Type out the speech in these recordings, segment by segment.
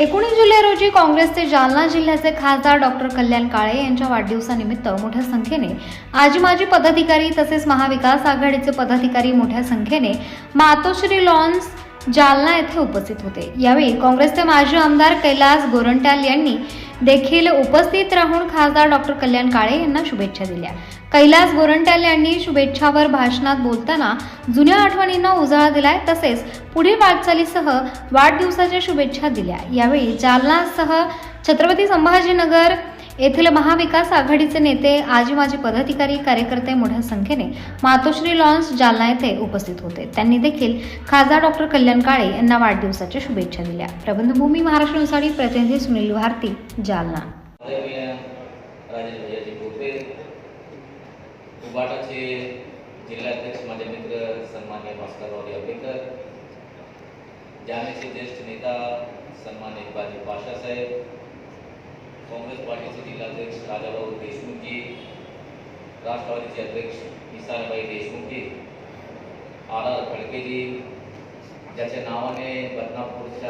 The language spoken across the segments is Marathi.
एकोणीस जुलै रोजी काँग्रेसचे जालना जिल्ह्याचे खासदार डॉक्टर कल्याण काळे यांच्या वाढदिवसानिमित्त मोठ्या संख्येने आजी माजी पदाधिकारी तसेच महाविकास आघाडीचे पदाधिकारी मोठ्या संख्येने मातोश्री लॉन्स जालना येथे उपस्थित होते. यावेळी काँग्रेसचे माजी आमदार कैलास गोरंट्याल यांनी देखील उपस्थित राहून खासदार डॉक्टर कल्याण काळे यांना शुभेच्छा दिल्या. कैलास गोरंट्याल यांनी शुभेच्छावर भाषणात बोलताना जुन्या आठवणींना उजाळा दिलाय तसेच पुढील वाटचालीसह वाढदिवसाच्या शुभेच्छा दिल्या. यावेळी जालनासह छत्रपती संभाजीनगर येथील महाविकास आघाडीचे नेते आजी माजी पदाधिकारी कार्यकर्ते मोठ्या संख्येने मातोश्री लॉन्स जालना येथे उपस्थित होते. त्यांनी देखील खासदार डॉक्टर कल्याण काळे यांना वाढदिवसाच्या शुभेच्छा दिल्या. प्रबंधभूमी महाराष्ट्र न्यूजसाठी प्रतिनिधी सुनील भारती जालना. उबाटाचे जिल्हाध्यक्ष माझे मित्र सन्मान्य भास्करराव यावेकर जानेचे ज्येष्ठ नेता सन्मान्य बाजी पाशासाहेब कांग्रेस पार्टी से जिलाध्यक्ष राजा बाबू देशमुख जी, राष्ट्रवादी के अध्यक्ष ईशानभाई देशमुख जी आर आर फड़के जी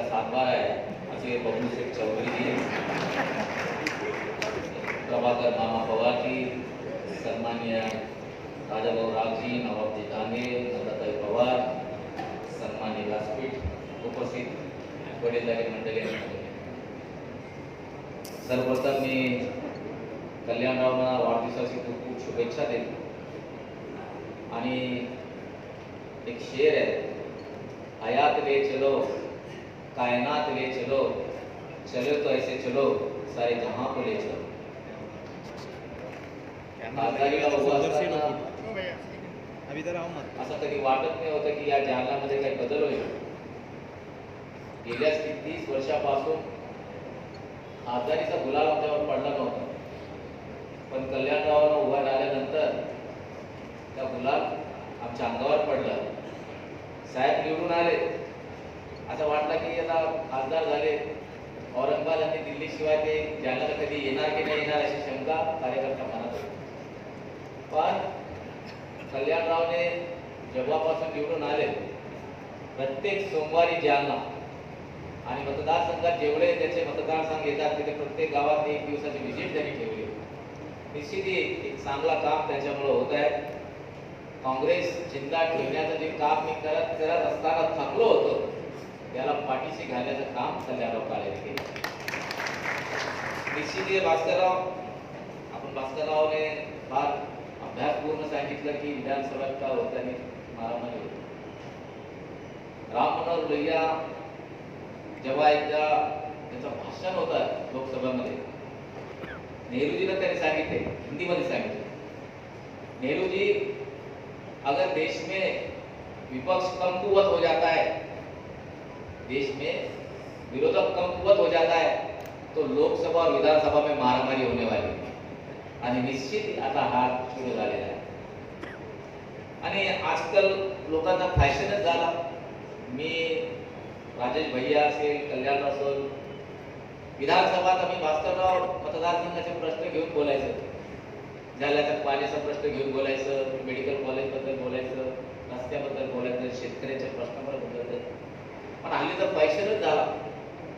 सात बार आए अच्छे बबू शेख चौधरी चौधरीजी प्रभाकर मामा पवारजी सन्मान्य राजाभाऊ रावजी नवाबजी डांगे नंदाताई पवार, सन्मान्य व्यासपीठ उपस्थित वडीलधारी मंडली सर्वप्रथम मी कल्याणरावना वाढदिवसाची खूप खूप शुभेच्छा देतो. आणि एक शेर आहे हयात ले चलो कायनात ले चलो चलो तो ऐसे चलो सारे जहां को ले चलो. आजारीला उभं असताना मत असं कधी वाटत नाही होतं की या जालन्यामध्ये काही बदल होईल. गेल्या तीस वर्षापासून आजारीचा गुलाल आमच्यावर पडला नव्हता. पण कल्याणरावांना उभा राहिल्यानंतर त्या गुलाल आमच्या अंगावर पडला. साहेब निवडून आले. असं वाटलं की आता खासदार झाले. औरंगाबाद आणि दिल्लीशिवाय ते जालना कधी येणार की नाही येणार अशी शंका कार्यकर्ता मनात होती. पण कल्याणरावने जेव्हापासून निवडून आले प्रत्येक सोमवारी जालना आणि मतदारसंघात जेवढे त्याचे मतदारसंघ येतात तिथे प्रत्येक गावात एक दिवसाची व्हिजिट त्यांनी ठेवली. निश्चित एक चांगला काम त्याच्यामुळे होत आहे. काँग्रेस जिंदा ठेवण्याचं जे काम मी करत करत असताना थकलो होतो त्याला पाठीशी घालण्याचं काम कल्याणराव काळे केलं. निश्चित भास्करराव. आपण भास्कररावने फार अभ्यासपूर्ण सांगितलं की विधानसभा का होत्याने मारामारी होती. राम मनोहर लोहिया जेव्हा एकदा त्याचं भाषण होतं लोकसभामध्ये नेहरूजीला त्यांनी सांगितले हिंदीमध्ये सांगितले. नेहरूजी अगर देश में विपक्ष कम कुवत हो जाता है देश में विरोधक कम कुवत हो जाता है तो लोकसभा और विधानसभा में मारामारी होने वाली आणि निश्चित आता हा सुरू झालेला आहे. आणि आजकाल लोकांना फॅशनच झाला. मी राजेश भैया असेल कल्याण असेल विधानसभात आम्ही भास्करराव मतदारसंघाचे प्रश्न घेऊन बोलायचं. जालन्याचा पाण्याचा प्रश्न घेऊन बोलायचं मेडिकल कॉलेजबद्दल बोलायचं, रस्त्याबद्दल बोलायचं, शेतकऱ्याच्या प्रश्नाबद्दल बोलायचं. पण हल्ली तर फॅशनच झाला.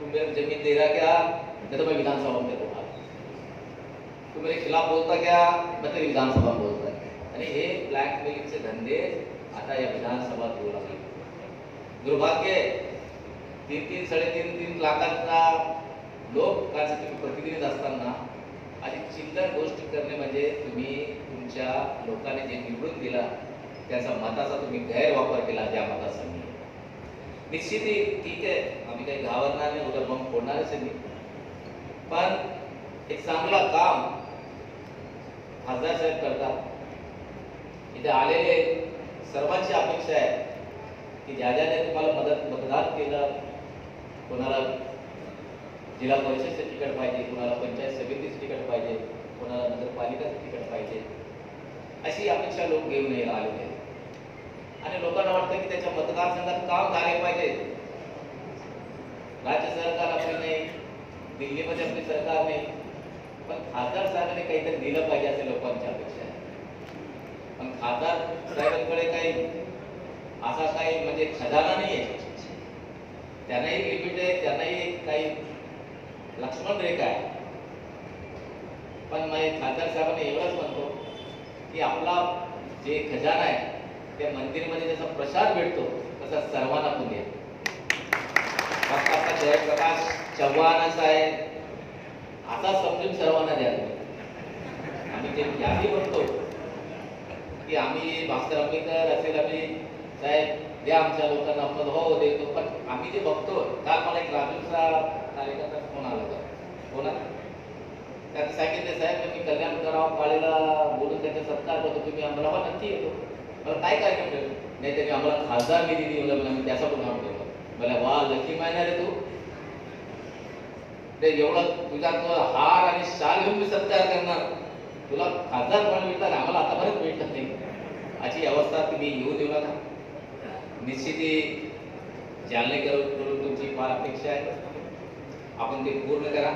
तुम्ही ज़मीन दे रहा क्या तो मैं विधानसभा में तुम मेरे खिलाफ बोलता क्या मैं तेरी विधानसभा बोलता आणि हे ब्लॅकमेलिंगचे धंदे आता या विधानसभात होऊ लागले दुर्भाग्य. तीन तीन साडेतीन तीन लाखांचा लोक तुम्ही प्रतिनिधी असताना आणि चिल्लर गोष्टी करणे म्हणजे तुम्ही तुमच्या लोकांनी जे निवडून दिला त्याचा मताचा तुम्ही गैरवापर केला त्या मताचा निश्चित ठीक आहे आम्ही काही घाबरणार नाही उद्या बंब फोडणारच मी. पण एक चांगला काम खासदार साहेब करतात. इथे आलेले सर्वांची अपेक्षा आहे की ज्या ज्याने तुम्हाला मदत मतदान केलं कोणाला जिल्हा परिषदचं तिकट पाहिजे कोणाला पंचायत समितीचं तिकट पाहिजे कोणाला नगरपालिकाचं तिकट पाहिजे अशी अपेक्षा लोक घेऊन ये आलेले आहेत. आणि लोकांना वाटतं की त्याच्या मतदारसंघात काम झाले पाहिजे. राज्य सरकार आपली नाही दिल्लीमध्ये आपली सरकार नाही पण खासदार साहेबांनी काहीतरी दिलं पाहिजे असे लोकांची अपेक्षा आहे पण खासदार साहेबांकडे काही असा काही म्हणजे खजाना नाही आहे त्यांनाही लिमिट आहे त्यांनाही काही लक्ष्मण रेखा आहे पण मी खासदार साहेबांना एवढंच म्हणतो की आपला जे खजाना आहे त्या मंदिरमध्ये जसा प्रसाद भेटतो तसा सर्वांना पण द्या. फक्त जयप्रकाश चव्हाणच आहे आता समजून सर्वांना द्या आम्ही ते याही म्हणतो की आम्ही भास्कर आंबेडकर असेल आम्ही साहेब द्या आमच्या लोकांना आपण हो देतो पण आम्ही जे बघतो काल मला एक राजूचा कार्यकर्ता फोन आला होता. कोणा त्याने सांगितले साहेब मी कल्याण करावं काळेला बोलून त्याचा सत्कार करतो तुम्ही आम्हाला "हो, नक्की येतो. मला काय कार्यक्रम ठेवलं? नाही त्यांनी आम्हाला खासदार निधी दिला मला मी त्याचा पण नाव ठेवलं. मला वा लकी मायना रे तू. ते एवढं तुझा तो हार आणि शाल घेऊन मी सत्कार करणार. तुला खासदार पण मिळतात आम्हाला आतापर्यंत मिळत नाही. अशी अवस्था तुम्ही येऊ देऊ नका. निश्चिती करून तुमची फार अपेक्षा आहे. आपण ते पूर्ण करा.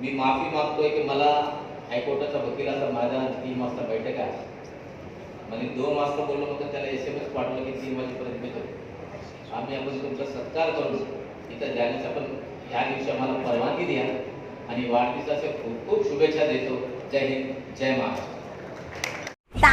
मी माफी मागतोय की मला हायकोर्टाचा वकिलाचा माझा तीन वाजता बैठक आहे. म्हणजे दोन वाजता बोललो होतं त्याला एस एम एस पाठवलं की तीन वाजेपर्यंत येतो आम्ही आपण तुमचा सत्कार करू. इथं जाण्याचा पण ह्या दिवशी आम्हाला परवानगी द्या. आणि वाढदिवसाच्या खूप खूप शुभेच्छा देतो. जय हिंद जय महाराष्ट्र.